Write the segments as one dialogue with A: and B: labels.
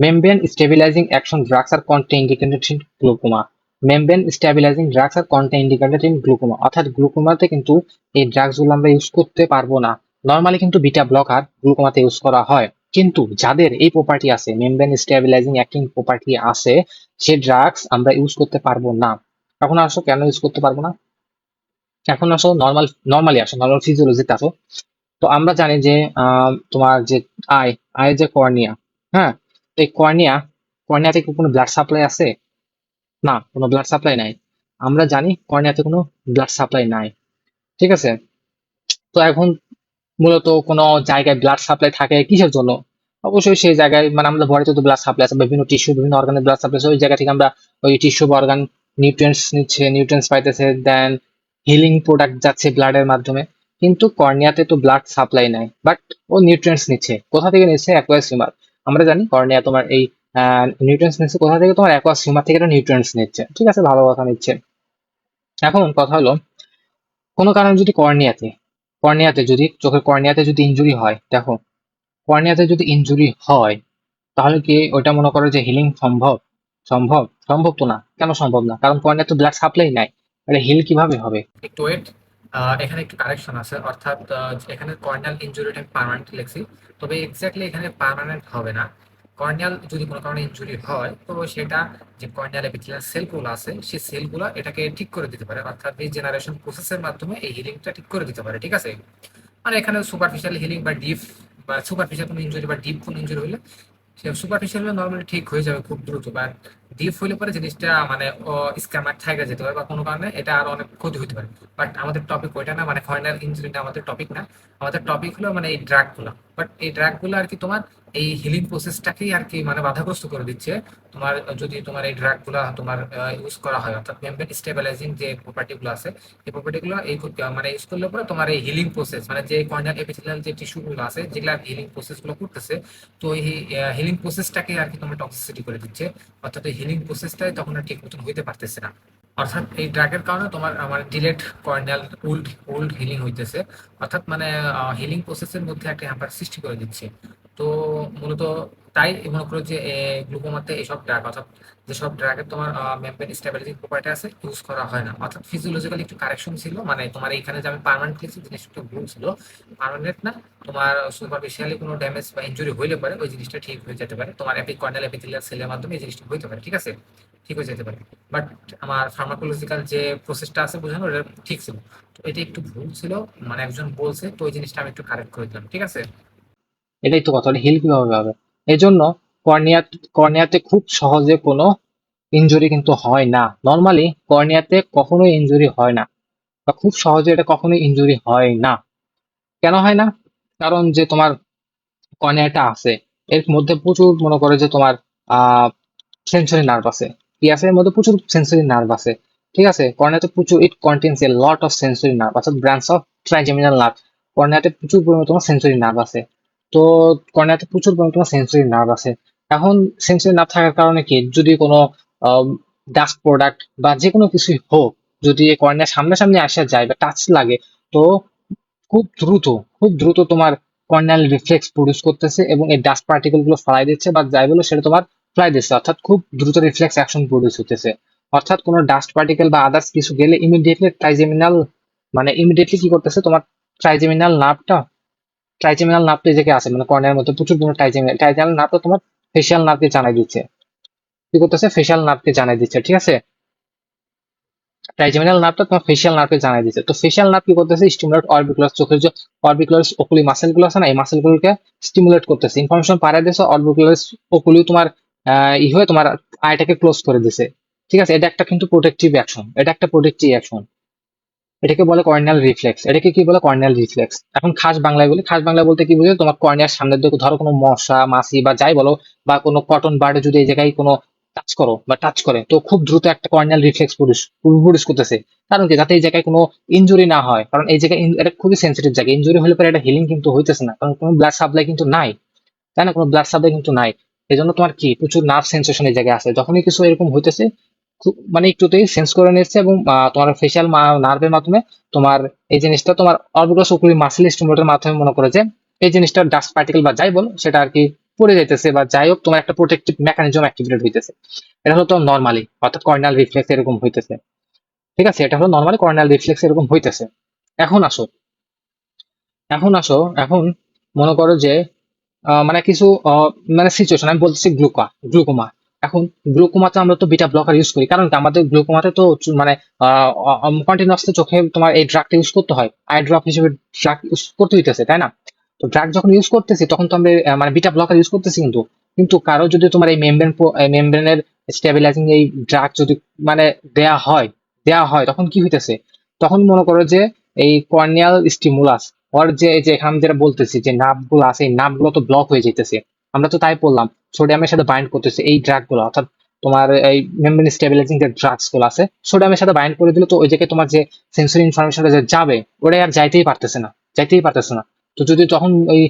A: membrane stabilizing action drugs are contraindicated in glaucoma. Membrane stabilizing drugs are contraindicated in glaucoma. অর্থাৎ গ্লুকোমাতে কিন্তু এই ড্রাগসগুলো আমরা ইউজ করতে পারব না। নর্মালি কিন্তু বিটা ব্লকার গ্লুকোমাতে ইউজ করা হয়। কিন্তু যাদের এই প্রপার্টি আছে মেমব্রেন স্টেবিলাইজিং অ্যাক্টিং প্রপার্টি আছে, সে ড্রাগস আমরা ইউজ করতে পারব না। এখন আসো, কেন ইউজ করতে পারব না? এখন আসো নর্মাল নর্মালি আসো নর্মাল ফিজিওলজিতে আসো। তো আমরা জানি যে তোমার যে আই আয়ের যে কর্নিয়া হ্যাঁ? এই কর্নিয়া, কর্নিয়াতে কি কোনো ব্লাড সাপ্লাই আছে? না, কোনো ব্লাড সাপ্লাই নাই। আমরা জানি কর্নিয়াতে কোনো ব্লাড সাপ্লাই নাই। ঠিক আছে? তো এখন মূলত কোনো জায়গায় ব্লাড সাপ্লাই থাকে কিসের জন্য? অবশ্যই সেই জায়গায় মানে আমাদের বডিতে তো ব্লাড সাপ্লাই আছে, বিভিন্ন টিস্যু বিভিন্ন অর্গানের ব্লাড সাপ্লাই আছে, ওই জায়গা থেকে আমরা ওই টিস্যু বা অর্গান নিউট্রিয়েন্টস নিচ্ছে নিউট্রিয়েন্টস পাইতেছে দেন হিলিং প্রোডাক্ট যাচ্ছে ব্লাডের মাধ্যমে। কিন্তু কর্নিয়াতে তো ব্লাড সাপ্লাই নাই বাট ও নিউট্রিয়েন্টস নিচ্ছে। কোথা থেকে নিচ্ছে? অ্যাকোয়াস হিউমার আমরা জানি কর্নিয়া তোমার এই নিউট্রিয়েন্টস নিচ্ছে কোথা থেকে? তোমার অ্যাকোয়াস হিউমার থেকে এটা নিউট্রিয়েন্টস নিচ্ছে। ঠিক আছে, ভালো কথা নিচ্ছে। এখন কথা হলো, কোনো কারণে যদি কর্নিয়াতে কর্নিয়াতে যদি, চোখের কর্নিয়াতে যদি ইনজুরি হয়, দেখো কর্নিয়াতে যদি ইনজুরি হয়, তাহলে কি ওটা মনে করো যে হিলিং সম্ভব? সম্ভব? সম্ভব তো না। কেন সম্ভব না? কারণ কর্নিয়াতে ব্লাড সাপ্লাই নাই। এটা হিল কীভাবে হবে?
B: একটু ওয়েট এখানে একটু কারেকশন আছে, অর্থাৎ এখানে কর্নিয়াল ইনজুরিটা পার্মানেন্ট লিখছি। তবে এক্স্যাক্টলি এখানে পার্মানেন্ট হবে না। কর্নিয়াল যদি কোনো কারণে ইনজুরি হয়, তো সেটা যে কর্নিয়াল এপিথেলিয়াল সেলগুলো আছে, সেই সেলগুলো এটাকে ঠিক করে দিতে পারে। অর্থাৎ রিজেনারেশন প্রসেসের মাধ্যমে এই হিলিংটা ঠিক করে দিতে পারে, ঠিক আছে? মানে এখানে সুপারফিশিয়াল হিলিং বা ডিপ বা সুপারফিশিয়াল কোনো ইনজুরি বা ডিপ কোনো ইনজুরি হলে সে সুপারফিশিয়াল নর্মালি ঠিক হয়ে যাবে খুব দ্রুত বা ডিপ হইলে পরে জিনিসটা মানে স্ক্যামার ঠেকে যেতে পারে বা কোনো কারণে এটা আর অনেক ক্ষতি হতে পারে। বাট আমাদের টপিক ওইটা না মানে কর্নার ইনজুরিটা আমাদের টপিক না। আমাদের টপিক হলো মানে এই ড্রাগগুলো। বাট এই ড্রাগগুলো আর কি তোমার এই হিলিং প্রসেসটাকেই আর কি মানে বাধাগ্রস্ত করে দিচ্ছে। তোমার, যদি তোমার এই ড্রাগগুলা তোমার ইউজ করা হয়, অর্থাৎ মেমব্রেন স্টেবিলাইজিং যে প্রপার্টি গুলো আছে, এই প্রপার্টি গুলো এই মানে ইউজ করলে পরে তোমার এই হিলিং প্রসেস মানে যে কর্নার এপিথেলিয়াল যে টিস্যু গুলো আছে, যেগুলা হিলিং প্রসেসগুলো করতেছে, তো এই হিলিং প্রসেসটাকে আর কি তোমার টক্সিসিটি করে দিচ্ছে। অর্থাৎ এই হিলিং প্রসেসটাই তখন আর ঠিক মতন হইতে পারতেছে না। অর্থাৎ এই ড্রাগের কারণে তোমার আমার delayed corneal old old healing হইতেছে। অর্থাৎ মানে হিলিং প্রসেসের মধ্যে একটা হ্যাম্পার সৃষ্টি করে দিচ্ছে। তো মূলত তাই মনে করো যে গ্লুকোমাতে এইসব ড্রাগ অর্থাৎ যেসব ড্রাগের তোমার মেমব্রেন স্টেবিলাইজিং প্রপার্টি আছে ইউজ করা হয় না। অর্থাৎ ফিজিওলজিক্যালি একটু কারেকশন ছিল মানে তোমার এখানে যে আমি পার্মানেন্ট লিখছি জিনিসটা একটু ভুল ছিল। পার্মানেন্ট না, তোমার সুপারফিশিয়ালি কোনো ড্যামেজ বা ইঞ্জুরি হইলে পারে ওই জিনিসটা ঠিক হয়ে যেতে পারে। তোমার এপিক কর্নাল এপিথেলিয়াল সেলের মাধ্যমে এই জিনিসটা হইতে পারে, ঠিক আছে? ঠিক হয়ে যেতে পারে। বাট আমার ফার্মাকোলজিক্যাল যে প্রসেসটা আছে বোঝানো, ওটা ঠিক ছিল। তো এটা একটু ভুল ছিল মানে একজন বলছে, তো ওই জিনিসটা আমি একটু কারেক্ট করে দিলাম, ঠিক আছে?
A: এটাই তো কথা হিল কীভাবে হবে? এই জন্য কর্নিয়া, কর্নিয়াতে খুব সহজে কোনো ইনজুরি কিন্তু হয় না। নর্মালি কর্নিয়াতে কখনোই ইনজুরি হয় না। বা খুব সহজে এটা কখনোই ইনজুরি হয় না। কেন হয় না? কারণ যে তোমার কর্নিয়াটা আছে, এর মধ্যে প্রচুর মনে করে যে তোমার আহ সেন্সরি নার্ভ আছে। কি আছে? এর মধ্যে প্রচুর সেন্সরি নার্ভ আছে। ঠিক আছে? কর্নিয়াতে প্রচুর it contains a lot of sensory nerve অর্থাৎ ব্রাঞ্চ অফ ট্রাইজেমিনাল নার্ভ কর্নিয়াতে প্রচুর পরিমাণে তোমার সেন্সরি নার্ভ আছে। তো কর্নিয়াতে প্রচুর পরিমাণে তোমার সেন্সরি নার্ভ আছে। এখন সেন্সরি নার্ভ থাকার কারণে কি? যদি কোনো ডাস্ট প্রোডাক্ট বা যে কোনো কিছুই হোক, যদি কর্নিয়ার সামনাসামনি আসা যায় বা টাচ লাগে, তো খুব দ্রুত খুব দ্রুত তোমার কর্নিয়াল রিফ্লেক্স প্রডিউস করতেছে এবং এই ডাস্ট পার্টিকেলগুলো ফলাই দিচ্ছে বা যাই বলো সেটা তোমার ফ্লাই দিচ্ছে। অর্থাৎ খুব দ্রুত রিফ্লেক্স অ্যাকশন প্রডিউস হতেছে অর্থাৎ কোনো ডাস্ট পার্টিকেল বা আদার্স কিছু গেলে ইমিডিয়েটলি ট্রাইজেমিনাল মানে ইমিডিয়েটলি কি করতেছে? তোমার ট্রাইজেমিনাল নার্ভটা ট্রাইজেমিনাল এই জায়গায় আছে মানে কর্নিয়ার মধ্যে প্রচুর পরিমাণে ট্রাইজেমিনাল ট্রাইজেমিনাল নার্ভটা তোমার ফেশিয়াল নার্ভকে জানাই দিচ্ছে। কি করতেছে? ফেশিয়াল নার্ভকে জানাই দিচ্ছে, ঠিক আছে? ট্রাইজেমিনাল নার্ভটা তোমার ফেশিয়াল নার্ভকে জানাই দিচ্ছে। তো ফেশিয়াল নার্ভ কি করতেছে? স্টিমুলেট অরবিকুলার চোখের যে অরবিকুলার ওকুলি মাসেলগুলো আছে না, এই মাসেল গুলোকে স্টিমুলেট করতেছে। ইনফরমেশন পাঠিয়ে দিচ্ছে অরবিকুলার ওকুলি তোমার ই হয়ে তোমার আইটাকে ক্লোজ করে দিছে। ঠিক আছে? এটা একটা কিন্তু প্রোটেক্টিভ অ্যাকশন এটা একটা প্রোটেক্টিভ অ্যাকশন এটাকে বলে কর্নিয়াল রিফ্লেক্স এটাকে কি বলে? কর্নিয়াল রিফ্লেক্স এখন খাস বাংলায় বলি, খাস বাংলা বলতে কি বুঝে তোমার কর্নিয়ার সামনের দিকে ধরো কোনো মশা, মাছি বা যাই বলো, বা কোনো কটন বার্ডে যদি এই জায়গায় কোনো টাচ করো বা টাচ করে, তো খুব দ্রুত একটা কর্নিয়াল রিফ্লেক্স প্রডিউস প্রডিউস করতেছে। কারণ কি? যাতে এই জায়গায় কোনো ইঞ্জুরি না হয়। কারণ এই জায়গায় এটা খুবই সেন্সিটিভ জায়গা। ইঞ্জুরি হলে পরে এটা হিলিং কিন্তু হইতেছে না। কারণ কোনো ব্লাড সাপ্লাই কিন্তু নাই। তাই না? কোনো ব্লাড সাপ্লাই কিন্তু নাই। এই জন্য তোমার কি? প্রচুর নার্ভ সেন্সেশন এই জায়গায় আছে। যখনই কিছু এরকম হইতেছে মানে একটুতেই সেন্স করে নিচ্ছে এবং তোমার ফেশিয়াল নার্ভের মাধ্যমে তোমার এই জিনিসটা তোমার অরবিকুলাস ওকুলি মাসেল স্টিমুলেটের মাধ্যমে মনে করে যে, এই জিনিসটা ডাস্ট পার্টিকেল বা যাই বল, সেটা আর কি পড়ে যাইতেছে বা যাই হোক, তোমার একটা প্রোটেক্টিভ মেকানিজম অ্যাক্টিভেটেড হইতেছে। এটা হলো তো নর্মালি অর্থাৎ কর্নাল রিফ্লেক্স এরকম হইতেছে। ঠিক আছে? এটা হলো নর্মালি কর্নাল রিফ্লেক্স এরকম হইতেছে। এখন আসো। এখন আসো, এখন মনে করো যে মানে কিছু মানে সিচুয়েশন আমি বলতেছি গ্লুকা গ্লুকোমা এখন গ্লুকোমাতে আমরা তো বিটা ব্লকার ইউজ করি। কারণ আমাদের গ্লুকোমাতে তো মানে কন্টিনিউসলি চোখে তোমার এই ড্রাগটা ইউজ করতে হয়। আই ড্রপ হিসেবে ড্রাগ ইউজ করতে হইতেছে, তাই না? তো ড্রাগ যখন ইউজ করতেছি, তখন তো আমরা মানে বিটা ব্লকার ইউজ করতেছি কিন্তু। কিন্তু কারও যদি তোমার এই মেমব্রেন মেমব্রেনের স্টেবিলাইজিং এই ড্রাগ যদি মানে দেয়া হয় দেয়া হয়, তখন কি হইতেছে? তখন মনে করো যে এই কর্নিয়াল স্টিমুলাস ওর যে যে এখানে যেটা বলতেছি যে নার্ভগুলো আছে, এই নার্ভগুলো তো ব্লক হয়ে যেতেছে আমরা তো তাই বললাম। সোডিয়ামের সাথে বাইন্ড করতেছে, এই ড্রাগগুলো, অর্থাৎ তোমার এই মেমব্রেন স্টেবিলাইজিং যে ড্রাগসগুলো আছে সোডিয়ামের সাথে বাইন্ড করে দিলে তো ওই জায়গায় তোমার যে সেন্সরি ইনফরমেশনটা যে যাবে ওটা আর যাইতেই পারতেছে না, যাইতেই পারতেছে না। তো যদি তখন ওই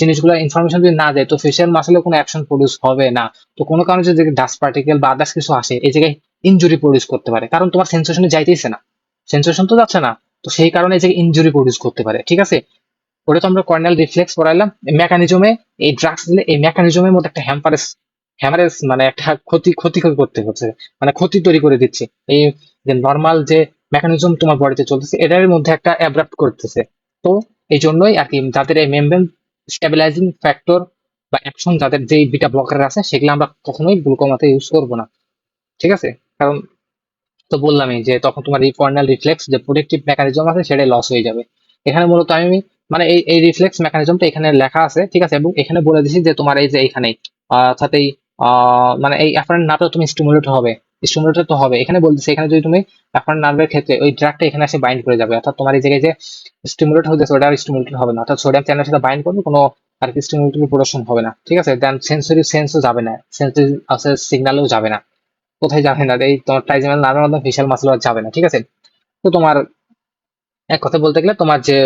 A: জিনিসগুলো ইনফরমেশন যদি না দেয়, তো ফেসিয়াল মাসেলে কোনো অ্যাকশন প্রডিউস হবে না। তো কোনো কারণে যদি ডাস্ট পার্টিকেল বা আদার্স কিছু আসে, এই জায়গায় ইনজুরি প্রডিউস করতে পারে। কারণ তোমার সেন্সেশনে যাইতেইছে না। সেন্সেশন তো যাচ্ছে না, তো সেই কারণে এই জায়গায় ইনজুরি প্রডিউস করতে পারে, ঠিক আছে? ওটা তো আমরা কর্নাল রিফ্লেক্স পড়াইলাম। মেকানিজমে এই ড্রাগস দিলে এই মেকানিজমের মধ্যে একটা হ্যাম্পারেস হ্যামারেস মানে একটা ক্ষতি ক্ষতি করতে হচ্ছে মানে ক্ষতি তৈরি করে দিচ্ছে। এই যে নর্মাল যে মেকানিজম তোমার বডিতে চলতেছে, এটার মধ্যে একটা অ্যাব্রাপ্ট করতেছে। তো এই জন্যই আর কি যাদের এই মেমব্রেন স্টেবিলাইজিং ফ্যাক্টর বা অ্যাকশন যাদের যে বিটা ব্লকার আছে, সেগুলো আমরা কখনোই গ্লুকোমাতে ইউজ করব না। ঠিক আছে? কারণ তো বললামই যে তখন তোমার এই কর্নাল রিফ্লেক্স যে প্রোটেক্টিভ মেকানিজম আছে, সেটাই লস হয়ে যাবে। এখানে মূলত আমি মানে এই এই রিফ্লেক্স মেকানিজমটা এখানে লেখা আছে, ঠিক আছে? এবং এখানে বলে দিছি যে তোমার এই যে এখানে অর্থাৎ এই মানে এই অ্যাফারেন্ট নার্ভটা তুমি স্টিমুলেট হবে স্টিমুলেটর তো হবে। এখানে বলতেছে এখানে যদি তুমি অ্যাফারেন্ট নার্ভের ক্ষেত্রে ওই ড্রাগটা এখানে এসে বাইন্ড করে যাবে, অর্থাৎ তোমার এই জায়গায় যে স্টিমুলেট হতেছে ওটা আর স্টিমুলেট হবে না। অর্থাৎ সোডিয়াম চ্যানেলের সাথে বাইন্ড করবে, কোনো আর কি স্টিমুলেটর প্রোডাকশন হবে না, ঠিক আছে? দেন সেন্সরি সেন্সও যাবে না সেন্সরি সিগন্যালও যাবে না। কোথায় যাবে না? এই তোমার ট্রাইজেমাল নার্ভের মাধ্যমে ফেশিয়াল মাসল যাবে না, ঠিক আছে? তো তোমার, এক কথা বলতে গেলে তোমার যে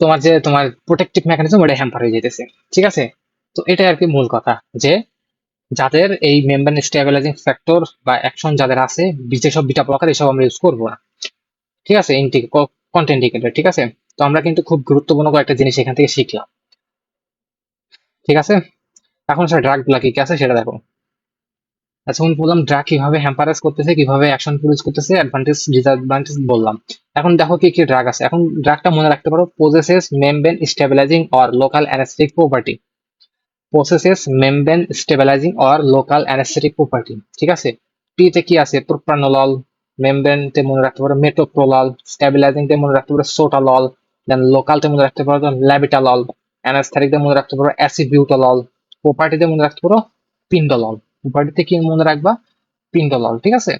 A: তোমার যে তোমার প্রোটেক্টিভ মেকানিজম ওটা হ্যাম্পার হয়ে যেতেছে ঠিক আছে? তো এটাই আর কি মূল কথা যে, যাদের এই মেমব্রেন স্টেবিলাইজিং ফ্যাক্টর বা অ্যাকশন যাদের আছে যেসব বিটা ব্লকার এসব আমরা ইউজ করব না। ঠিক আছে? কন্টেন্ট ইন্ডিকেটর ঠিক আছে? তো আমরা কিন্তু খুব গুরুত্বপূর্ণ কয়েকটা জিনিস এখান থেকে শিখলাম। ঠিক আছে? এখন স্যার ড্রাগগুলা কি কি আছে সেটা দেখো। আচ্ছা বললাম ড্রাগ কীভাবে হ্যাম্পারাস করতেছে, কীভাবে অ্যাকশন প্রডিউস করতেছে অ্যাডভান্টেজ ডিসঅ্যাডভান্টেজ বললাম। এখন দেখো কি কি ড্রাগ আছে। এখন ড্রাগটা মনে রাখতে পারো possesses membrane stabilising or local anaesthetic property possesses membrane stabilising or local anaesthetic property ঠিক আছে? পি তে কি আছে? প্রোপ্রানোলল মেমব্রেন তে মনে রাখতে পারো মেটোপ্রোলল স্টেবিলাইজিং তে মনে রাখতে পারো সোটালল দেন লোকাল তে মনে রাখতে পারো ল্যাবিটালল অ্যানেস্থেটিক তে মনে রাখতে পারো অ্যাসিবিউটালল প্রপার্টিতে মনে রাখতে পারো পিন্ডলল প্রপার্টিতে কি মনে রাখবা? পিন্ডলল ঠিক আছে?